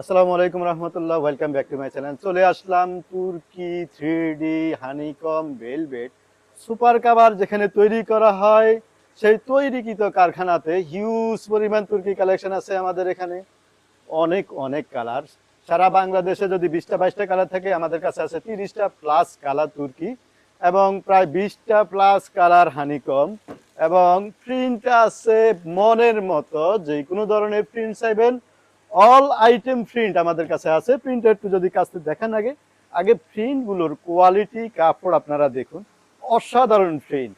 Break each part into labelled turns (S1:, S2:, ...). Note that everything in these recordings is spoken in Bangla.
S1: আসসালামু আলাইকুম রহমতুল্লাহ welcome back to my channel চলে আসলাম তুর্কি three D honeycomb velvet super cover যেখানে তৈরি করা হয়। সেই তৈরিকৃত কারখানাতে হিউজ পরিমাণ তুর্কি কালেকশন আছে আমাদের এখানে। অনেক অনেক কালার সারা বাংলাদেশে যদি বিশটা, বাইশটা কালার থাকে, আমাদের কাছে আছে তিরিশটা প্লাস কালার তুর্কি এবং প্রায় বিশটা প্লাস কালার হানিকম। এবং প্রিন্ট আছে মনের মতো যে কোনো ধরনের প্রিন্ট চাইবেন। অল আইটেম প্রিন্ট আমাদের কাছে আছে। প্রিন্ট একটু যদি কাছে দেখান আগে। আগে প্রিন্টগুলোর কোয়ালিটি কাপড় আপনারা দেখুন। অসাধারণ প্রিন্ট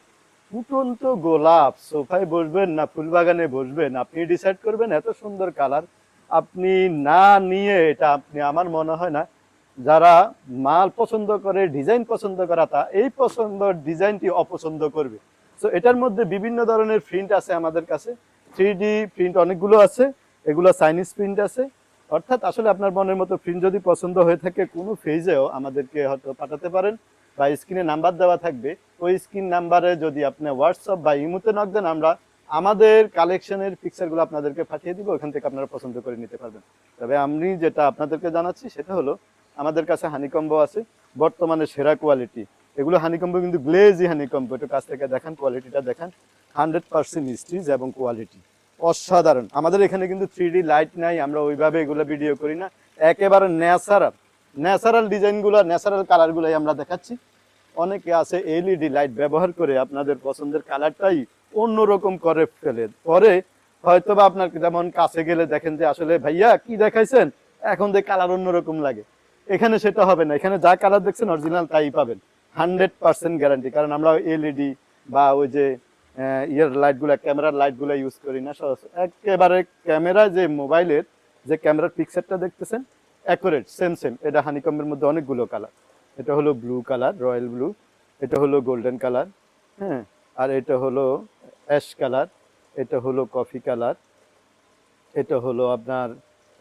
S1: ফুটন্ত গোলাপ, সোফায় বসবেন না, ফুলবাগানে বসবেন, আপনি ডিসাইড করবেন এত সুন্দর কালার আপনি না নিয়ে এটা আপনি, আমার মনে হয় না, যারা মাল পছন্দ করে ডিজাইন পছন্দ করা, তা এই পছন্দ ডিজাইনটি অপছন্দ করবে। তো এটার মধ্যে বিভিন্ন ধরনের প্রিন্ট আছে আমাদের কাছে। থ্রি প্রিন্ট অনেকগুলো আছে। এগুলো চাইনিজ প্রিন্ট আছে। অর্থাৎ আসলে আপনার মনের মতো প্রিন্ট যদি পছন্দ হয়ে থাকে, কোনো ফেজেও আমাদেরকে হয়তো পাঠাতে পারেন বা স্ক্রিনে নাম্বার দেওয়া থাকবে। ওই স্ক্রিন নাম্বারে যদি আপনি হোয়াটসঅ্যাপ বা ইমুতে নক দেন, আমরা আমাদের কালেকশনের পিকচারগুলো আপনাদেরকে পাঠিয়ে দিব, ওখান থেকে আপনারা পছন্দ করে নিতে পারবেন। তবে আমি যেটা আপনাদেরকে জানাচ্ছি, সেটা হলো আমাদের কাছে হানিকম্ব আছে, বর্তমানে সেরা কোয়ালিটি এগুলো হানিকম্বো কিন্তু গ্লেজি হানিকম্বো একটু কাছ থেকে দেখান কোয়ালিটিটা দেখান। হান্ড্রেড পার্সেন্ট স্টিচ এবং কোয়ালিটি অসাধারণ। আমাদের এখানে কিন্তু থ্রি লাইট নাই, আমরা ওইভাবে এগুলো ভিডিও করি না। একেবারে ন্যাচারাল ন্যাচারাল ডিজাইনগুলো ন্যাচারাল কালারগুলোই আমরা দেখাচ্ছি। অনেকে আছে এলইডি লাইট ব্যবহার করে আপনাদের পছন্দের কালারটাই অন্যরকম করে ফেলে। পরে হয়তো বা আপনার যেমন কাছে গেলে দেখেন যে আসলে, ভাইয়া, কি দেখাইছেন? এখন যে কালার অন্যরকম লাগে। এখানে সেটা হবে না। এখানে যা কালার দেখছেন অরিজিনাল তাই পাবেন। হান্ড্রেড পার্সেন্ট গ্যারান্টি কারণ আমরা এলইডি বা ওই যে ইয়ের লাইটগুলো ক্যামেরার লাইটগুলো ইউজ করি না একেবারে ক্যামেরা যে মোবাইলের যে ক্যামেরার পিকচারটা দেখতেছেন অ্যাকুরেট সেম সেম এটা হানিকম্বের মধ্যে অনেকগুলো কালার এটা হলো ব্লু কালার রয়্যাল ব্লু এটা হলো গোল্ডেন কালার হ্যাঁ। আর এটা হলো অ্যাশ কালার এটা হলো কফি কালার এটা হলো আপনার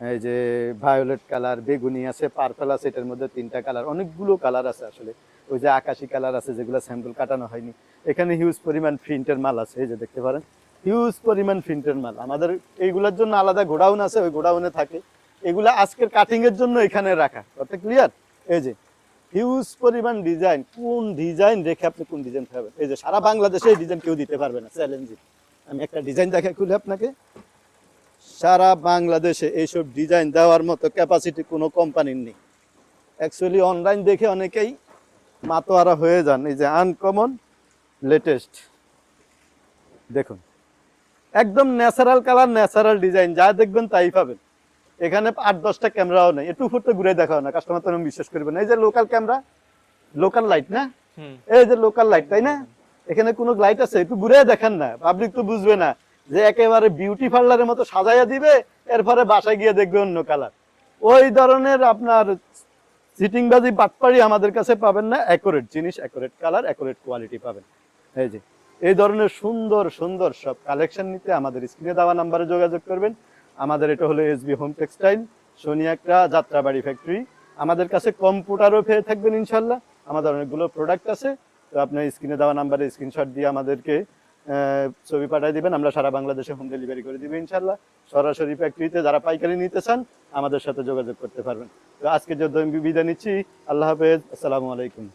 S1: এই যে ভায়োলেট কালার বেগুনি আছে পার্পল আছে, এটার মধ্যে তিনটা কালার অনেকগুলো কালার আছে আসলে। ওই যে আকাশি কালার আছে, যেগুলো স্যাম্পল কাটানো হয়নি। এখানে হিউজ পরিমাণ প্রিন্টের মাল আছে, এই যে দেখতে পারেন। হিউজ পরিমাণ প্রিন্টের মাল। আমাদের এইগুলোর জন্য আলাদা গোডাউন আছে, ওই গোডাউনে থাকে। এগুলো আজকের কাটিং এর জন্য এখানে রাখা। অর্থাৎ ক্লিয়ার এই যে হিউজ পরিমাণ ডিজাইন কোন ডিজাইন রেখে আপনি কোন ডিজাইন পাবেন এই যে সারা বাংলাদেশে এই ডিজাইন কেউ দিতে পারবে না চ্যালেঞ্জিং আমি একটা ডিজাইন দেখা খুলে আপনাকে। সারা বাংলাদেশে এইসব ডিজাইন দেওয়ার মতো ক্যাপাসিটি কোনো কোম্পানির নেই। অ্যাকচুয়ালি অনলাইন দেখে অনেকেই মাতোয়ারা হয়ে যান। এই যে আনকমন লেটেস্ট দেখুন একদম ন্যাচারাল কালার ন্যাচারাল ডিজাইন যা দেখবেন তাই পাবেন। এখানে আট দশটা ক্যামেরাও নেই। একটু ফুটে ঘুরে দেখাও না কাস্টমার তো বিশ্বাস করবে না। এই যে লোকাল ক্যামেরা লোকাল লাইট না? এই যে লোকাল লাইট তাই না? এখানে কোনো লাইট আছে একটু ঘুরে দেখেন না। পাবলিক তো বুঝবে না। যে একেবারে বিউটি পার্লারের মতো সাজাইয়া দিবে, এরপরে বাসায় গিয়ে দেখবে অন্য কালার ওই ধরনের আপনার সিটিংবাজি বাটপাড়ি আমাদের কাছে পাবেন না অ্যাকোরেট জিনিস অ্যাকোরেট কালার অ্যাকোরেট কোয়ালিটি পাবেন। এই যে, এই ধরনের সুন্দর সুন্দর সব কালেকশন নিতে আমাদের স্ক্রিনে দেওয়া নাম্বারে যোগাযোগ করবেন। আমাদের এটা হলো এসবি হোম টেক্সটাইল সোনিয়াকড়া যাত্রাবাড়ি ফ্যাক্টরি আমাদের কাছে কম্পিউটারও পেয়ে থাকবেন ইনশাল্লাহ আমাদের অনেকগুলো প্রোডাক্ট আছে। তো আপনি স্ক্রিনে দেওয়া নাম্বারে স্ক্রিনশট দিয়ে আমাদেরকে ছবি পাঠাই দিবেন, আমরা সারা বাংলাদেশে হোম ডেলিভারি করে দিব ইনশাল্লাহ সরাসরি ফ্যাক্টরিতে যারা পাইকারি নিতে চান, আমাদের সাথে যোগাযোগ করতে পারবেন। তো আজকে যে বিদায় নিচ্ছি, আল্লাহ হাফেজ, আসসালামু আলাইকুম।